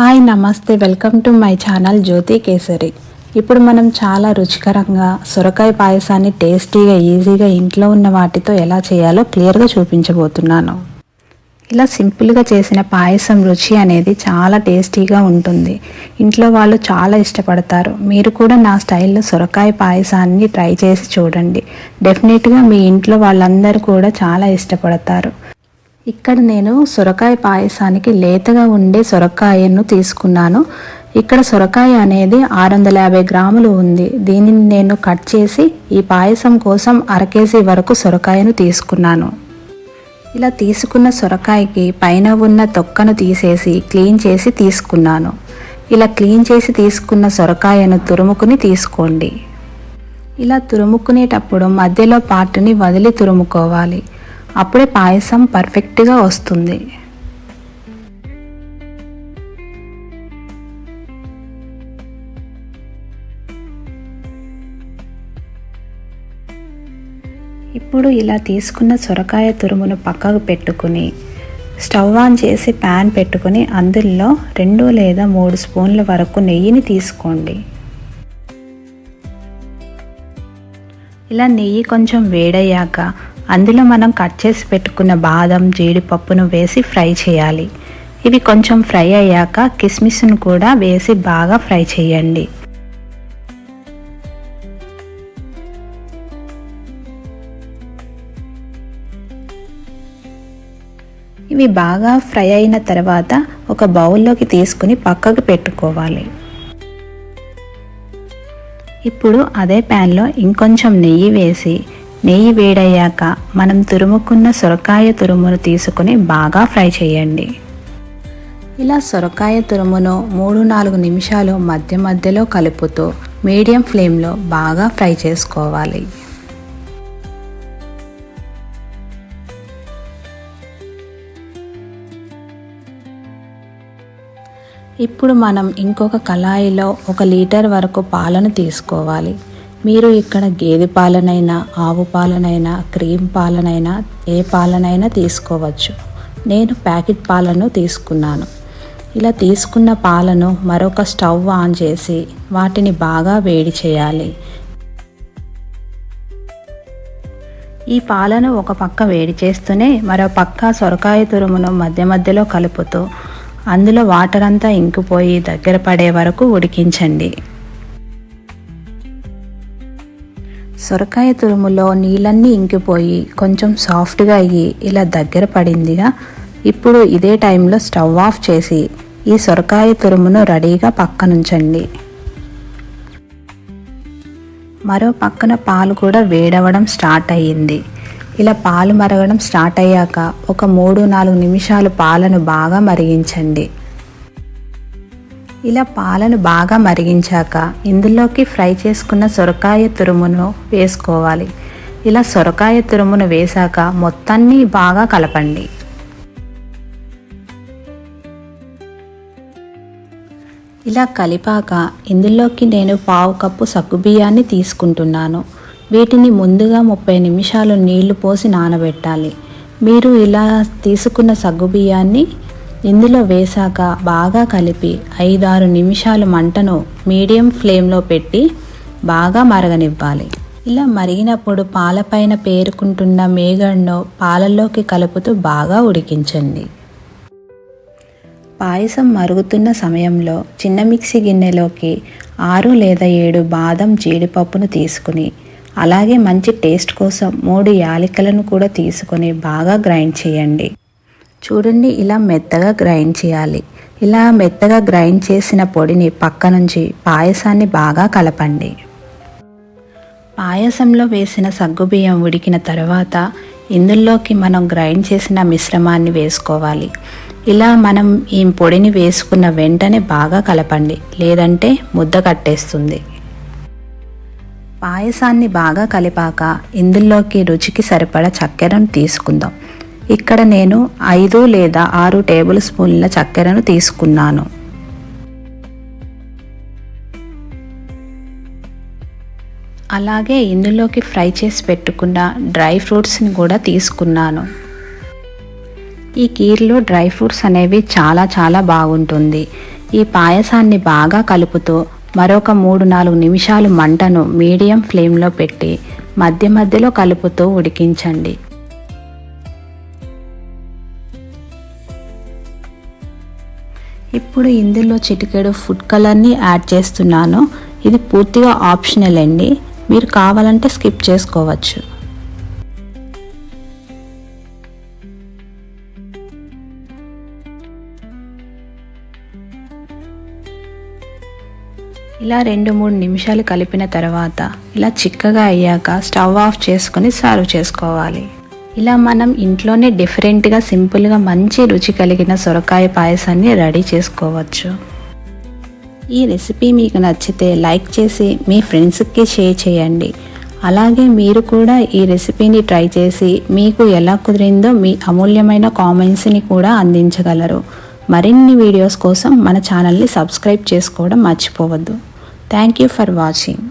Hi namaste welcome to my channel Jyothi Kesari. ఇప్పుడు మనం చాలా రుచికరంగా సొరకాయ పాయసాన్ని టేస్టీగా ఈజీగా ఇంట్లో ఉన్న వాటితో ఎలా చేయాలో క్లియర్గా చూపించబోతున్నాను. ఇలా సింపుల్గా చేసిన పాయసం రుచి అనేది చాలా టేస్టీగా ఉంటుంది. ఇంట్లో వాళ్ళు చాలా ఇష్టపడతారు. మీరు కూడా నా స్టైల్లో సొరకాయ పాయసాన్ని ట్రై చేసి చూడండి. డెఫినెట్గా మీ ఇంట్లో వాళ్ళందరూ కూడా చాలా ఇష్టపడతారు. ఇక్కడ నేను సొరకాయ పాయసానికి లేతగా ఉండే సొరకాయను తీసుకున్నాను. ఇక్కడ సొరకాయ అనేది ఆరు వందల యాభై గ్రాములు ఉంది. దీనిని నేను కట్ చేసి ఈ పాయసం కోసం అర కేజీ వరకు సొరకాయను తీసుకున్నాను. ఇలా తీసుకున్న సొరకాయకి పైన ఉన్న తొక్కను తీసేసి క్లీన్ చేసి తీసుకున్నాను. ఇలా క్లీన్ చేసి తీసుకున్న సొరకాయను తురుముకుని తీసుకోండి. ఇలా తురుముకునేటప్పుడు మధ్యలో పార్ట్ని వదిలి తురుముకోవాలి. అప్పుడే పాయసం పర్ఫెక్ట్గా వస్తుంది. ఇప్పుడు ఇలా తీసుకున్న సొరకాయ తురుమును పక్కకు పెట్టుకుని స్టవ్ ఆన్ చేసి ప్యాన్ పెట్టుకుని అందులో రెండు లేదా మూడు స్పూన్ల వరకు నెయ్యిని తీసుకోండి. ఇలా నెయ్యి కొంచెం వేడయ్యాక అందులో మనం కట్ చేసి పెట్టుకున్న బాదం జీడిపప్పును వేసి ఫ్రై చేయాలి. ఇవి కొంచెం ఫ్రై అయ్యాక కిస్మిస్ను కూడా వేసి బాగా ఫ్రై చేయండి. ఇవి బాగా ఫ్రై అయిన తర్వాత ఒక బౌల్లోకి తీసుకుని పక్కకు పెట్టుకోవాలి. ఇప్పుడు అదే ప్యాన్లో ఇంకొంచెం నెయ్యి వేసి నెయ్యి వేడయ్యాక మనం తురుముకున్న సొరకాయ తురుమును తీసుకుని బాగా ఫ్రై చేయండి. ఇలా సొరకాయ తురుమును మూడు నాలుగు నిమిషాలు మధ్య మధ్యలో కలుపుతూ మీడియం ఫ్లేమ్లో బాగా ఫ్రై చేసుకోవాలి. ఇప్పుడు మనం ఇంకొక కళాయిలో ఒక లీటర్ వరకు పాలను తీసుకోవాలి. మీరు ఇక్కడ గేదె పాలనైనా ఆవు పాలనైనా క్రీమ్ పాలనైనా ఏ పాలనైనా తీసుకోవచ్చు. నేను ప్యాకెట్ పాలను తీసుకున్నాను. ఇలా తీసుకున్న పాలను మరొక స్టవ్ ఆన్ చేసి వాటిని బాగా వేడి చేయాలి. ఈ పాలను ఒక పక్క వేడి చేస్తూనే మరో పక్క సొరకాయ తురుమును మధ్య మధ్యలో కలుపుతూ అందులో వాటర్ అంతా ఇంకిపోయి దగ్గర పడే వరకు ఉడికించండి. సొరకాయ తురుములో నీళ్ళన్నీ ఇంకిపోయి కొంచెం సాఫ్ట్గా అయ్యి ఇలా దగ్గర పడిందిగా ఇప్పుడు ఇదే టైంలో స్టవ్ ఆఫ్ చేసి ఈ సొరకాయ తురుమును రెడీగా పక్కనుంచండి. మరో పక్కన పాలు కూడా వేడవడం స్టార్ట్ అయ్యింది. ఇలా పాలు మరగడం స్టార్ట్ అయ్యాక ఒక మూడు నాలుగు నిమిషాలు పాలను బాగా మరిగించండి. ఇలా పాలను బాగా మరిగించాక ఇందులోకి ఫ్రై చేసుకున్న సొరకాయ తురుమును వేసుకోవాలి. ఇలా సొరకాయ తురుమును వేశాక మొత్తాన్ని బాగా కలపండి. ఇలా కలిపాక ఇందులోకి నేను పావు కప్పు సగ్గుబియ్యాన్ని తీసుకుంటున్నాను. వీటిని ముందుగా ముప్పై నిమిషాలు నీళ్ళు పోసి నానబెట్టాలి. మీరు ఇలా తీసుకున్న సగ్గుబియ్యాన్ని ఇందులో వేశాక బాగా కలిపి ఐదారు నిమిషాలు మంటను మీడియం ఫ్లేమ్లో పెట్టి బాగా మరగనివ్వాలి. ఇలా మరిగినప్పుడు పాలపైన పేరుకుంటున్న మేగడ్ను పాలల్లోకి కలుపుతూ బాగా ఉడికించండి. పాయసం మరుగుతున్న సమయంలో చిన్న మిక్సీ గిన్నెలోకి ఆరు లేదా ఏడు బాదం జీడిపప్పును తీసుకుని అలాగే మంచి టేస్ట్ కోసం మూడు యాలకులను కూడా తీసుకొని బాగా గ్రైండ్ చేయండి. చూడండి ఇలా మెత్తగా గ్రైండ్ చేయాలి. ఇలా మెత్తగా గ్రైండ్ చేసిన పొడిని పక్క నుంచి పాయసాన్ని బాగా కలపండి. పాయసంలో వేసిన సగ్గుబియ్యం ఉడికిన తర్వాత ఇందులోకి మనం గ్రైండ్ చేసిన మిశ్రమాన్ని వేసుకోవాలి. ఇలా మనం ఈ పొడిని వేసుకున్న వెంటనే బాగా కలపండి లేదంటే ముద్ద కట్టేస్తుంది. పాయసాన్ని బాగా కలిపాక ఇందులోకి రుచికి సరిపడా చక్కెరను తీసుకుందాం. ఇక్కడ నేను ఐదు లేదా ఆరు టేబుల్ స్పూన్ల చక్కెరను తీసుకున్నాను. అలాగే ఇందులోకి ఫ్రై చేసి పెట్టుకున్న డ్రై ఫ్రూట్స్ని కూడా తీసుకున్నాను. ఈ కీర్లో డ్రై ఫ్రూట్స్ అనేవి చాలా చాలా బాగుంటుంది. ఈ పాయసాన్ని బాగా కలుపుతూ మరొక మూడు నాలుగు నిమిషాలు మంటను మీడియం ఫ్లేమ్లో పెట్టి మధ్య మధ్యలో కలుపుతూ ఉడికించండి. ఇప్పుడు ఇందులో చిటికెడు ఫుడ్ కలర్ని యాడ్ చేస్తున్నాను. ఇది పూర్తిగా ఆప్షనల్ అండి. మీరు కావాలంటే స్కిప్ చేసుకోవచ్చు. ఇలా రెండు మూడు నిమిషాలు కలిపిన తర్వాత ఇలా చిక్కగా అయ్యాక స్టవ్ ఆఫ్ చేసుకొని సర్వ్ చేసుకోవాలి. ఇలా మనం ఇంట్లోనే డిఫరెంట్గా సింపుల్గా మంచి రుచి కలిగిన సొరకాయ పాయసాన్ని రెడీ చేసుకోవచ్చు. ఈ రెసిపీ మీకు నచ్చితే లైక్ చేసి మీ ఫ్రెండ్స్కి షేర్ చేయండి. అలాగే మీరు కూడా ఈ రెసిపీని ట్రై చేసి మీకు ఎలా కుదిరిందో మీ అమూల్యమైన కామెంట్స్ని కూడా అందించగలరు. మరిన్ని వీడియోస్ కోసం మన ఛానల్ని సబ్స్క్రైబ్ చేసుకోవడం మర్చిపోవద్దు. Thank you for watching.